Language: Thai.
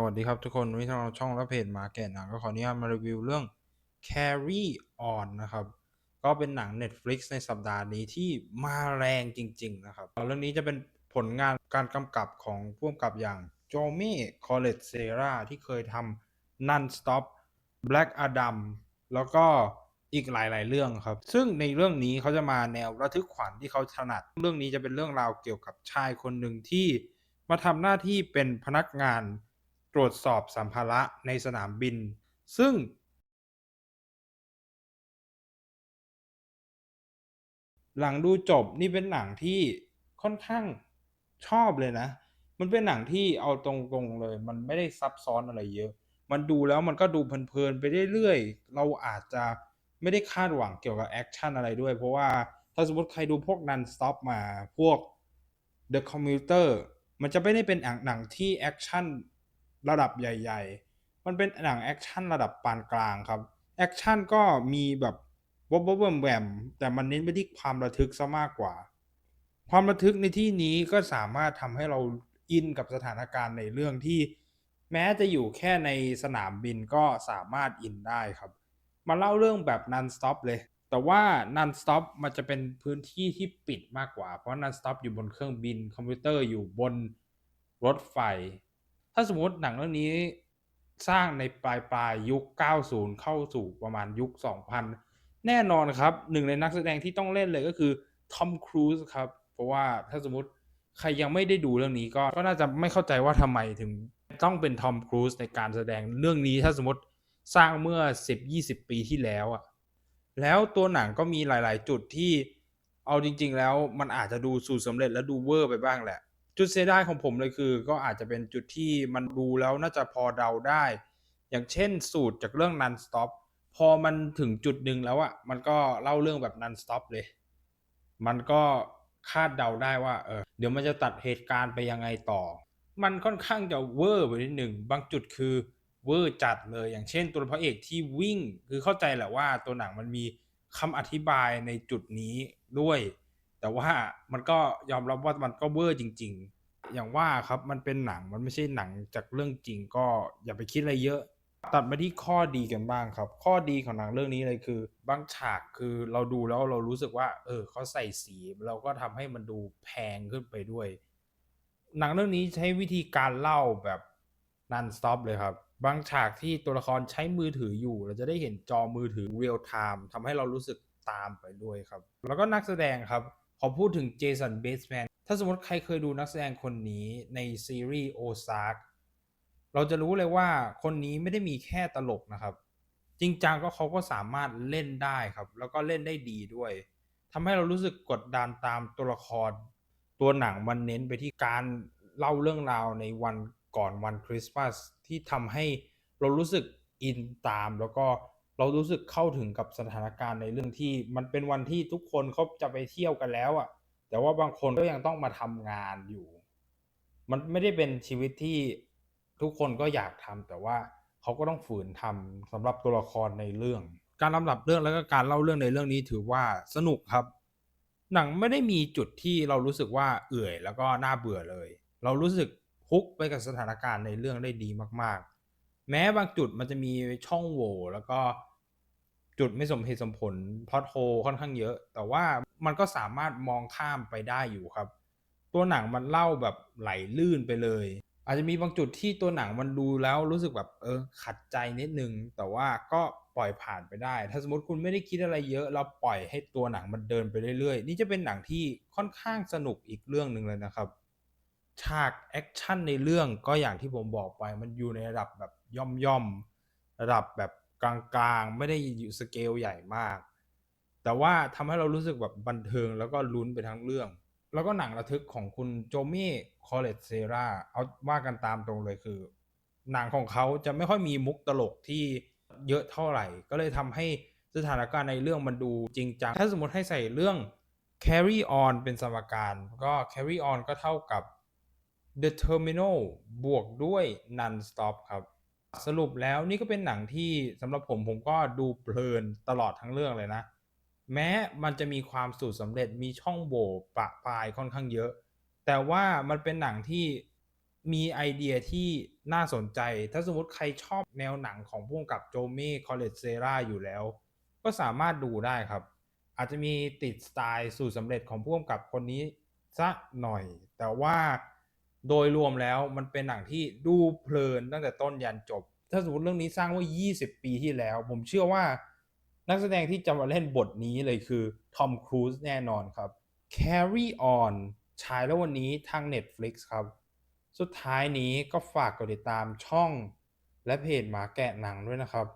สวัสดีครับทุกคนวันนี้ทางเราช่องและเพจมาแก่หนังก็ขออนุญาตมารีวิวเรื่อง Carry On นะครับ ก็เป็นหนัง Netflix ในสัปดาห์นี้ที่มาแรงจริง ๆ นะครับ เรื่องนี้จะเป็นผลงานการกำกับของผู้กำกับอย่างโจมี่คอเลตเซราที่เคยทำ Non-Stop Black Adam แล้วก็อีกหลาย ๆ เรื่องครับ ซึ่งในเรื่องนี้เขาจะมาแนวระทึกขวัญที่เขาถนัด เรื่องนี้จะเป็นเรื่องราวเกี่ยวกับชายคนหนึ่งที่มาทำหน้าที่เป็นพนักงาน ตรวจสอบสัมภาระในสนามบิน ซึ่งหลังดูจบนี่เป็นหนังที่ค่อนข้างชอบเลยนะ มันเป็นหนังที่เอาตรงๆเลย มันไม่ได้ซับซ้อนอะไรเยอะ มันดูแล้วมันก็ดูเพลินๆไปเรื่อยๆ เราอาจจะไม่ได้คาดหวังเกี่ยวกับแอคชั่นอะไรด้วย เพราะว่าถ้าสมมติใครดูพวก Non-Stop มาพวก The Commuter มันจะไม่ได้เป็นหนังที่แอคชั่น ระดับใหญ่ ๆ มันเป็นหนังแอคชั่นระดับปานกลางครับ แอคชั่นก็มีแบบวบวบแหวมแต่มันเน้นไปที่ความระทึกซะมากกว่า ความระทึกในที่นี้ก็สามารถทำให้เราอินกับสถานการณ์ในเรื่องที่แม้จะอยู่แค่ในสนามบินก็สามารถอินได้ครับ มาเล่าเรื่องแบบ non-stop เลย แต่ว่า non-stop มันจะเป็นพื้นที่ที่ปิดมากกว่า เพราะ non-stop อยู่บนเครื่องบินคอมพิวเตอร์อยู่บนรถไฟ ถ้าสมมติหนังเรื่องนี้สร้างในปลายปลายยุค 90 เข้าสู่ประมาณยุค 2000 แน่นอนครับ หนึ่งในนักแสดงที่ต้องเล่นเลยก็คือทอมครูซครับ เพราะว่าถ้าสมมติใครยังไม่ได้ดูเรื่องนี้ก็ก็น่าจะไม่เข้าใจว่าทำไมถึงต้องเป็นทอมครูซในการแสดงเรื่องนี้ถ้าสมมติสร้างเมื่อ 10-20 ปีที่แล้วอะแล้วตัวหนังก็มีหลาย ๆ จุดที่เอาจริง ๆ แล้วมันอาจจะดูสูตรสำเร็จและดูเวอร์ไปบ้างแหละ จุดเสียดายของผมเลยคือ ก็อาจจะเป็นจุดที่มันดูแล้วน่าจะพอเดาได้ อย่างเช่นสูตรจากเรื่อง Non-Stop พอมันถึงจุดหนึ่งแล้วอะมันก็เล่าเรื่องแบบ Non-Stop เลย มันก็คาดเดาได้ว่าเออเดี๋ยวมันจะตัดเหตุการณ์ไปยังไงต่อ มันค่อนข้างจะเวอร์ไปนิดหนึ่งบางจุดคือเวอร์จัดเลย อย่างเช่นตัวพระเอกที่วิ่ง คือเข้าใจแหละว่าตัวหนังมันมีคำอธิบายในจุดนี้ด้วย แต่ว่ามันก็ยอมรับว่ามันก็เวอร์จริง ๆ อย่างว่าครับมันเป็นหนังมันไม่ใช่หนังจากเรื่องจริงก็อย่าไปคิดอะไรเยอะ ตัดมาที่ข้อดีกันบ้างครับ ข้อดีของหนังเรื่องนี้เลยคือบางฉากคือเราดูแล้วเรารู้สึกว่า เออเขาใส่สีเราก็ทำให้มันดูแพงขึ้นไปด้วย หนังเรื่องนี้ใช้วิธีการเล่าแบบ non-stop เลยครับบางฉากที่ตัวละครใช้มือถืออยู่ เราจะได้เห็นจอมือถือ real time ทำให้เรารู้สึกตามไปด้วยครับ แล้วก็นักแสดงครับ ขอพูดถึงเจสันเบสแมนถ้าสมมติใครเคยดูนักแสดงคนนี้ในซีรีส์โอซาร์เราจะรู้เลยว่าคนนี้ไม่ได้มีแค่ตลกนะครับ จริงจังก็เขาก็สามารถเล่นได้ครับ แล้วก็เล่นได้ดีด้วยทำให้เรารู้สึกกดดันตามตัวละคร ตัวหนังมันเน้นไปที่การเล่าเรื่องราวในวันก่อนวันคริสต์มาสที่ทำให้เรารู้สึกอินตามแล้วก็ เรารู้สึกเข้าถึงกับสถานการณ์ในเรื่องที่ มันเป็นวันที่ทุกคนเขาจะไปเที่ยวกันแล้วอะแต่ว่าบางคนก็ยังต้องมาทำงานอยู่ มันไม่ได้เป็นชีวิตที่ทุกคนก็อยากทำแต่ว่าเขาก็ต้องฝืนทำสำหรับตัวละครในเรื่อง การลำดับเรื่องแล้วก็การเล่าเรื่องในเรื่องนี้ถือว่าสนุกครับ หนังไม่ได้มีจุดที่เรารู้สึกว่าเอื่อยแล้วก็น่าเบื่อเลย เรารู้สึกฮุกไปกับสถานการณ์ในเรื่องได้ดีมาก ๆ แม้บางจุดมันจะมีช่องโหว่แล้วก็ จุดไม่สมเหตุสมผลพอดโฮค่อนข้างเยอะ แต่ว่ามันก็สามารถมองข้ามไปได้อยู่ครับ ตัวหนังมันเล่าแบบไหลลื่นไปเลย อาจจะมีบางจุดที่ตัวหนังมันดูแล้วรู้สึกแบบเออขัดใจนิดนึง แต่ว่าก็ปล่อยผ่านไปได้ ถ้าสมมติคุณไม่ได้คิดอะไรเยอะ เราปล่อยให้ตัวหนังมันเดินไปเรื่อยๆ นี่จะเป็นหนังที่ค่อนข้างสนุกอีกเรื่องหนึ่งเลยนะครับฉากแอคชั่นในเรื่องก็อย่างที่ผมบอกไปมันอยู่ในระดับแบบย่อมๆระดับแบบ กลางๆ ไม่ได้อยู่สเกลใหญ่มาก แต่ว่าทำให้เรารู้สึกแบบบันเทิงแล้วก็ลุ้นไปทั้งเรื่อง แล้วก็หนังระทึกของคุณโจมี่คอเลตเซราเอาว่ากันตามตรงเลยคือ หนังของเขาจะไม่ค่อยมีมุกตลกที่เยอะเท่าไหร่ ก็เลยทำให้สถานการณ์ในเรื่องมันดูจริงจัง ถ้าสมมติให้ใส่เรื่อง carry on เป็นสมการ ก็ carry on ก็เท่ากับ The Terminal บวกด้วย Non-Stop ครับ สรุปแล้วนี่ก็เป็นหนังที่สำหรับผมผมก็ดูเพลินตลอดทั้งเรื่องเลยนะ แม้มันจะมีความสูตรสำเร็จมีช่องโหว่ปะปลายค่อนข้างเยอะ แต่ว่ามันเป็นหนังที่มีไอเดียที่น่าสนใจ ถ้าสมมติใครชอบแนวหนังของผู้กกับ Jaume Collet-Serra อยู่แล้ว ก็สามารถดูได้ครับ อาจจะมีติดสไตล์สูตรสำเร็จของผู้กกับคนนี้สักหน่อย แต่ว่า โดยรวมแล้วมันเป็นหนังที่ดูเพลินตั้งแต่ต้นยันจบ ถ้าสมมติเรื่องนี้สร้างว่า 20 ปีที่แล้ว ผมเชื่อว่า นักแสดงที่จะมาเล่นบทนี้เลยคือทอมครูซแน่นอนครับ Carry On ฉายแล้ววันนี้ทาง Netflix ครับ สุดท้ายนี้ก็ฝากกดติดตามช่องและเพจหมาแกะหนังด้วยนะครับ